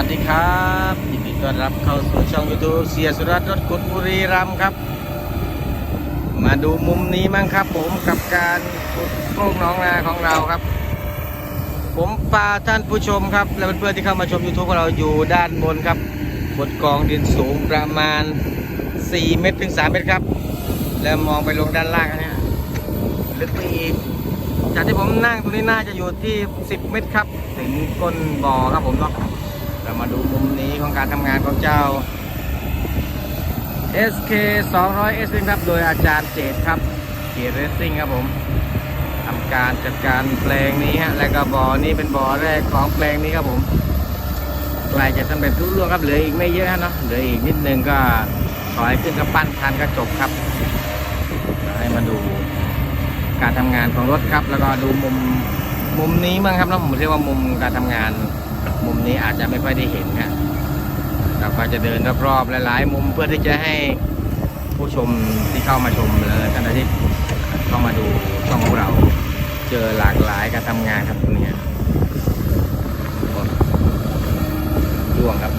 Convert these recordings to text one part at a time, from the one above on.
วัสดีครับยินดีต้อนรับเข้าสู่ช่องยูทูบเสียสุรัตน์รถกุดบุรีรัมครับ มาดูมุมนี้มั้งครับ ผมกับการขุดโพรงน้องนาของเราครับ ผมพาท่านผู้ชมครับ และเพื่อนๆที่เข้ามาชม YouTube ของเราอยู่ด้านบนครับบนกองดินสูงประมาณ 4 เมตรถึง 3 เมตรครับ แล้วมองไปลงด้านล่างนะฮะลึกไปอีกจากที่ผมนั่งตรงนี้น่าจะอยู่ที่ 10 เมตรครับ ถึงก้นบ่อครับผมเนาะ เรามาดูมุมนี้ของการทำงานของเจ้า SK 200 S ครับ โดยอาจารย์เจตครับเกียร์เรสซิ่งครับผมทำการจัดการแปลงนี้ฮะ และก็บ่อนี้เป็นบ่อแรกของแปลงนี้ครับผมใกล้จะสำเร็จรุ่ล่วงครับ เหลืออีกไม่เยอะเนาะ เหลืออีกนิดนึงก็ขอให้ขึ้นกระปั้นคันก็จบครับ ให้มาดูการทำงานของรถครับ แล้วก็ดูมุมมุมนี้มั้งครับแล้วผมเรียกว่ามุมการทำงาน มุมนี้อาจจะไม่ค่อยได้เห็นนะเราก็จะเดินรอบๆหลายๆ มุมเพื่อที่จะให้ผู้ชมที่เข้ามาชมและท่านที่เข้ามาดูช่องของเรา เจอหลากหลายการทำงานครับตรงนี้ช่วงครับ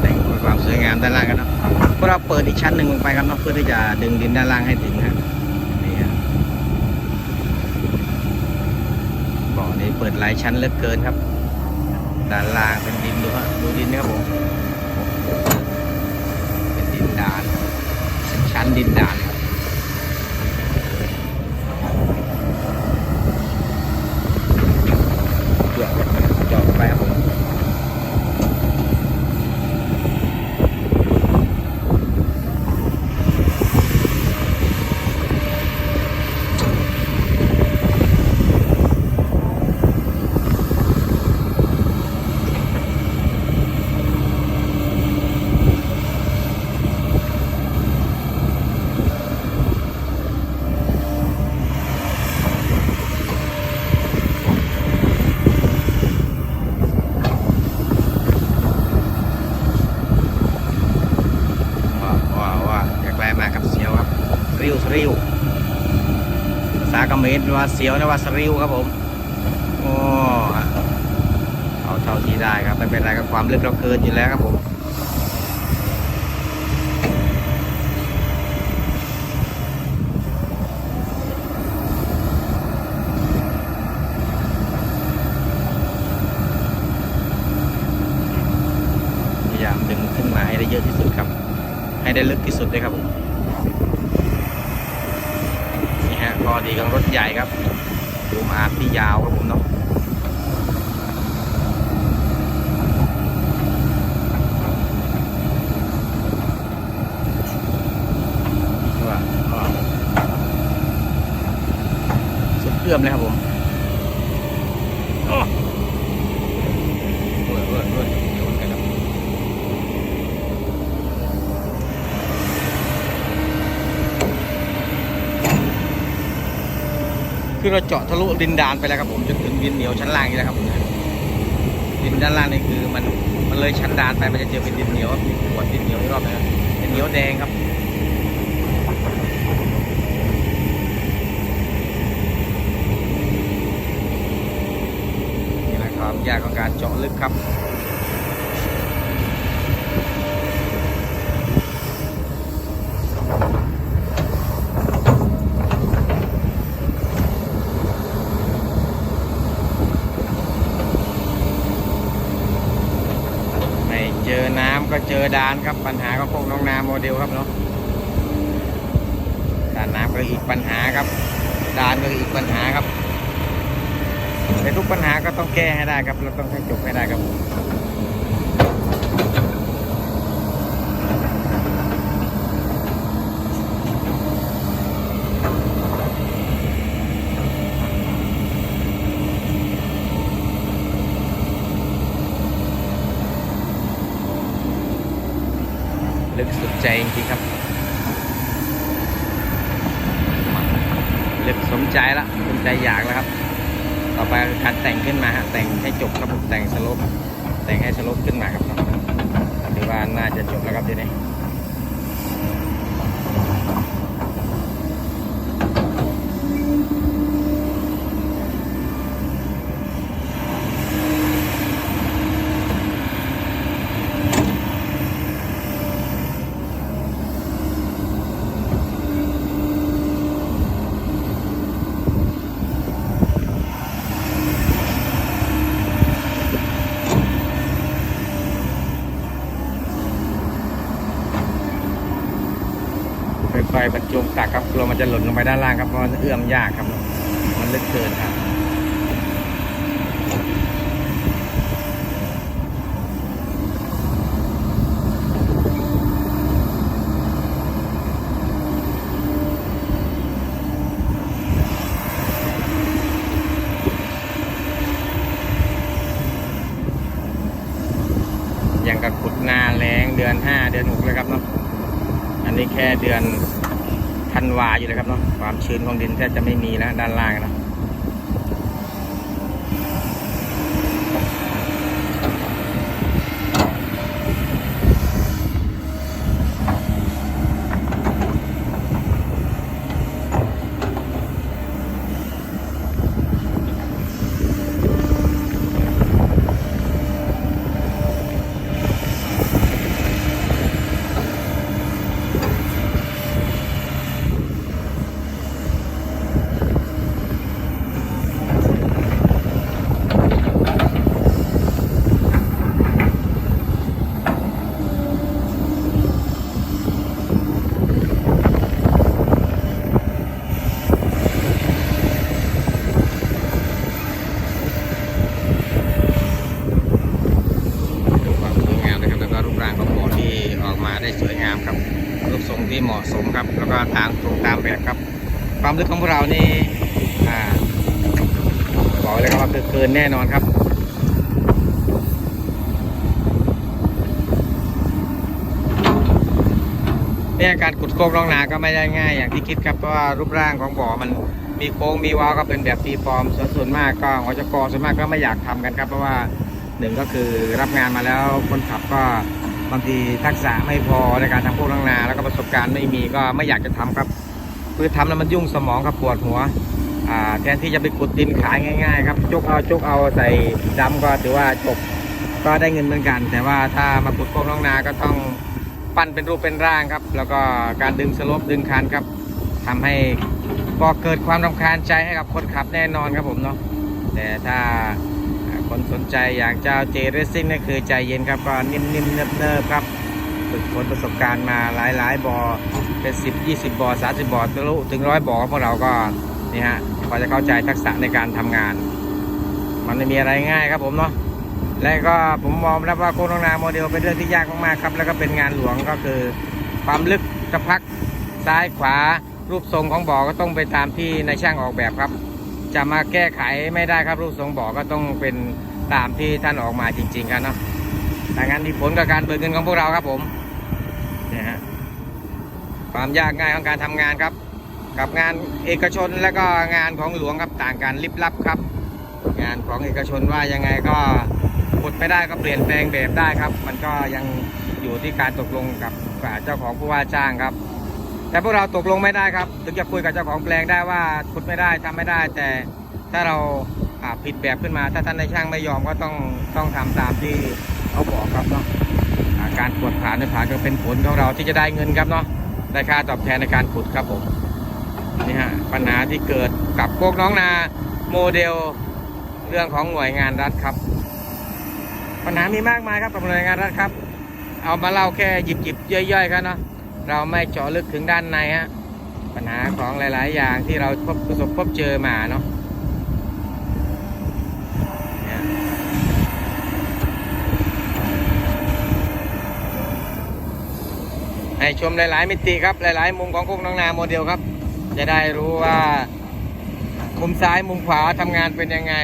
แต่งความสวยงามด้านล่างกันเนาะพวกเราเปิดอีกชั้นหนึ่งลงไปครับเนาะเพื่อที่จะดึงดินด้านล่างให้ถึงฮะนี่ฮะบ่อ นี้เปิดหลายชั้นเหลือเกินครับ ด้านล่างเป็นดินดูฮะดูดินนะครับผมเป็นดินดานเป็นชั้นดินดานครับเจาะเจาะไปครับผม ว้าวว้าวว้าวอยากแลมากับเสียวครับริว สากเขมรว่าเสียวนะว่าสริวครับผมโอ้เอาเท่าที่ได้ครับไม่เป็นไรกับความลึกเราเกินอยู่แล้วครับผมพยายามดึงขึ้นมาให้ได้เยอะที่สุดครับ ให้ได้ลึกที่สุดเลยครับผมนี่ฮะข้ อดีของรถใหญ่ครับดูมอาที่ยาวครับผมเนาะว่าว่าสุดเอื้อมเลยครับผมโอ้โอ้ยโอ้ยโอ้ยโดนกันครับ คือเราเจาะทะลุดินดานไปแล้วครับผมจนถึงดินเหนียวชั้นล่างนี่แหละครับผมดินด้านล่างนี่คือมันมันเลยชั้นดานไปมันจะเจอเป็นดินเหนียวครับมีขวดดินเหนียวรอบนึงครับดินเหนียวแดงครับนี่แหละความยากของการเจาะลึกครับ ไม่เจอน้ำก็เจ อดานครับปัญหาก็พวกน้องนาโมเดลครับเนาะด่านน้ำก็อีกปัญหาครับดานก็อีกปัญหาครับแต่ทุกปัญหาก็ต้องแก้ให้ได้ครับเราต้องให้จบให้ได้ครับ ลึกสุดใจจริงๆครับ ลึกสมใจละสมใจอยากแล้วครับ ต่อไปคือการแต่งขึ้นมาฮะแต่งให้จบครับผมแต่งสลปแต่งให้สลปขึ้นมาครับถือว่าน่าจะจบแล้วครับทีนี้ บรรจงตักครับกลัวมันจะหล่นลงไปด้านล่างครับเพราะมันเอื้อมยากครับ มันลึกเกินครับ อย่างกับขุดนาแรงเดือนห้าเดือนหกเลยครับเนาะ อันนี้แค่เดือนธัน วาอยู่เลยครับเนาะความชื้นของดินแทบจะไม่มีแล้วด้านล่างนะ ดูความสวยงามนะครับแล้วก็รูปร่างของบ่อที่ออกมาได้สวยงามครับรูปทรงที่เหมาะสมครับ แล้วก็ทางตรงตามแบบครับ ความลึกของพวกเรานี่อ่าบอกเลย ครับว่าเกินแน่นอนครับเนี่ยการขุดโค้งร่องนาก็ไม่ได้ง่าย อย่างที่คิดครับเพราะว่ารูปร่างของบ่อมันมีโค้งมีวาล์วก็เป็นแบบฟรีฟอร์มส่วนส่วนมากก็อจกส่วนมากก็ไม่อยากทำกันครับ เพราะว่าหนึ่งก็คือรับงานมาแล้วคนขับก็บางทีทักษะไม่พอในการทำโค้งร่องนา แล้วก็ประสบการณ์ไม่มีก็ไม่อยากจะทำครับคือทำแล้วมันยุ่งสมองครับปวดหัว อ่าแทนที่จะไปขุดดินขายง่ายๆครับจุกเอาจุกเอาใส่ดำก็ถือว่าจบก็ได้เงินเหมือนกัน แต่ว่าถ้ามาขุดโค้งร่องนาก็ต้องปั้นเป็นรูปเป็นร่างครับ แล้วก็การดึงสลบดึงคันครับทำให้ก่อเกิดความรำคาญใจให้กับคนขับแน่นอนครับผมเนาะแต่ถ้าคนสนใจอยากจะเอาเจเรซิ่งนั่คือใจเย็นครับก็นิ่มๆเนิบๆครับฝึกฝนประสบการณ์มาหลายๆบ่อเป็น 10 20บ่อ30บ่อทะลุถึงร้อยบ่อพวกเราก็นี่ฮะ พอจะเข้าใจทักษะในการทำงาน มันไม่มีอะไรง่ายครับผมเนาะและก็ผมมองแล้วว่าโคโนนาโมเดลเป็นเรื่องที่ยากมากๆครับ แล้วก็เป็นงานหลวงก็คือความลึกกระพักซ้ายขวารูปทรงของบ่อก็ต้องไปตามที่นายช่างออกแบบครับ จะมาแก้ไขไม่ได้ครับรูปทรงบ่อก็ต้องเป็นตามที่ท่านออกมาจริง ๆ ครับเนาะดังนั้นมีผลกับการเบิกเงินของพวกเราครับผมนี่ฮะความยากง่ายของการทำงานครับ กับงานเอกชนและก็งานของหลวงครับต่างกันลิบลับครับ งานของเอกชนว่ายังไงก็ขุดไม่ได้ก็เปลี่ยนแปลงแบบได้ครับ มันก็ยังอยู่ที่การตกลงกับเจ้าของผู้ว่าจ้างครับ แต่พวกเราตกลงไม่ได้ครับถึงจะคุยกับเจ้าของแปลงได้ว่าขุดไม่ได้ทำไม่ได้ แต่ถ้าเราผิดแบบขึ้นมา ถ้าท่านในายช่างไม่ยอมก็ต้องต้องทำตามที่เขาบอกครับเนาะการกวดผ่านไม่ผ่านก็เป็นผลของเราที่จะได้เงินครับเนาะได้ค่าตอบแทนในการขุดครับผม นี่ฮะปัญหาที่เกิดกับพวกน้องนาโมเดลเรื่องของหน่วยงานรัฐครับ ปัญหามีมากมายครับกับหน่วยงานรัฐครับ เอามาเล่าแค่หยิบหยิบย่อยๆครับเนาะเราไม่เจาะลึกถึงด้านในฮะปัญหาของหลาย ๆ อย่างที่เราพบประสบพบเจอมาเนาะเนี่ยให้ชมหลาย ๆ มิติครับหลาย ๆ มุมของกุ๊กน้องนาโมเดลครับ จะได้รู้ว่ามุมซ้ายมุมขวาทำงานเป็นยังไง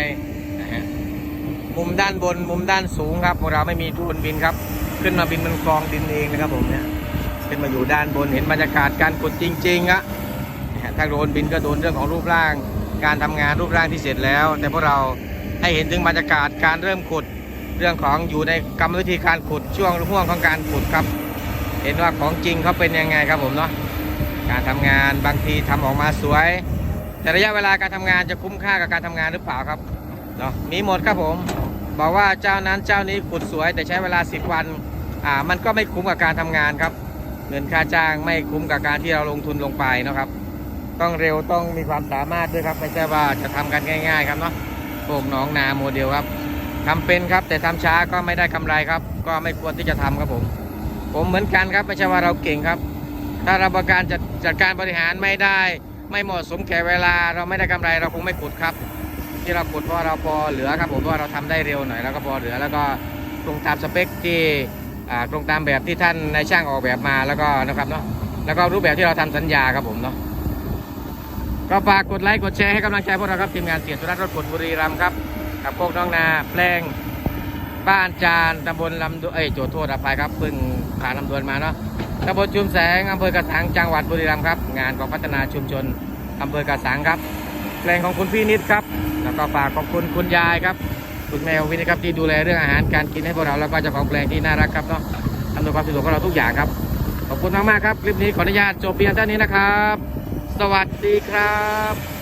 มุมด้านบนมุมด้านสูงครับพวกเราไม่มีทุนบินครับ ขึ้นมาบินบนกองดินเองนะครับผมเนี่ยขึ้นมาอยู่ด้านบนเห็นบรรยากาศการขุดจริงๆอะถ้าโดนบินก็โดนเรื่องของรูปร่าง การทำงานรูปร่างที่เสร็จแล้ว แต่พวกเราให้เห็นถึงบรรยากาศการเริ่มขุดเรื่องของอยู่ในกรรมวิธีการขุดช่วงห่วงของการขุดครับ เห็นว่าของจริงเขาเป็นยังไงครับผมเนาะ การทำงานบางทีทำออกมาสวย แต่ระยะเวลาการทำงานจะคุ้มค่ากับการทำงานหรือเปล่าครับเนาะมีหมดครับผม บอกว่าเจ้านั้นเจ้านี้ขุดสวย แต่ใช้เวลา 10 วันอ่ามันก็ไม่คุ้มกับการทำงานครับ เงินค่าจ้างไม่คุ้มกับการที่เราลงทุนลงไปเนาะครับ ต้องเร็วต้องมีความสามารถด้วยครับไม่ใช่ว่าจะทำกันง่าย ๆ ครับเนาะพวกหน้องนาโมเดลครับทำเป็นครับ แต่ทำช้าก็ไม่ได้กำไรครับ ก็ไม่ควรที่จะทำครับผม ผมเหมือนกันครับไม่ใช่ว่าเราเก่งครับ ถ้าเราประการจัดจัดการบริหารไม่ได้ ไม่เหมาะสมแก่เวลา เราไม่ได้กำไรเราคงไม่ขุดครับ ที่เราขุดเพราะเราพอเหลือครับ ผมเพราะว่าเราทำได้เร็วหน่อยแล้วก็พอเหลือแล้วก็ตรงตามสเปคที่ตรงตามแบบที่ท่านนายช่างออกแบบมาแล้วก็นะครับเนาะแล้วก็รูปแบบที่เราทำสัญญาครับผมเนาะก็ฝากกดไลค์กดแชร์ให้กำลังใจพวกเราครับทีมงานเสียสุรัตน์รถขุดบุรีรัมย์ครับกับโคกน้องนาแปลงบ้านจานตำบลลำดวนเอ้ยโจทย์โทษอภัยครับพิ่ง ผ่านลำดวนมาเนาะตำบลชุมแสงอำเภอกระสังจังหวัดบุรีรัมย์ครับ งานของพัฒนาชุมชนอำเภอกระสังครับแปลงของคุณพี่นิดครับ แล้วก็ฝากขอบคุณคุณยายครับ คุณแมววินครับที่ดูแลเรื่องอาหารการกินให้พวกเราแล้วก็เจ้าของแปลงที่น่ารักครับเนาะทำตัวความสะดวกของเราทุกอย่างครับ ขอบคุณมากๆครับ คลิปนี้ขออนุญาตจบเพียงเท่านี้นะครับ สวัสดีครับ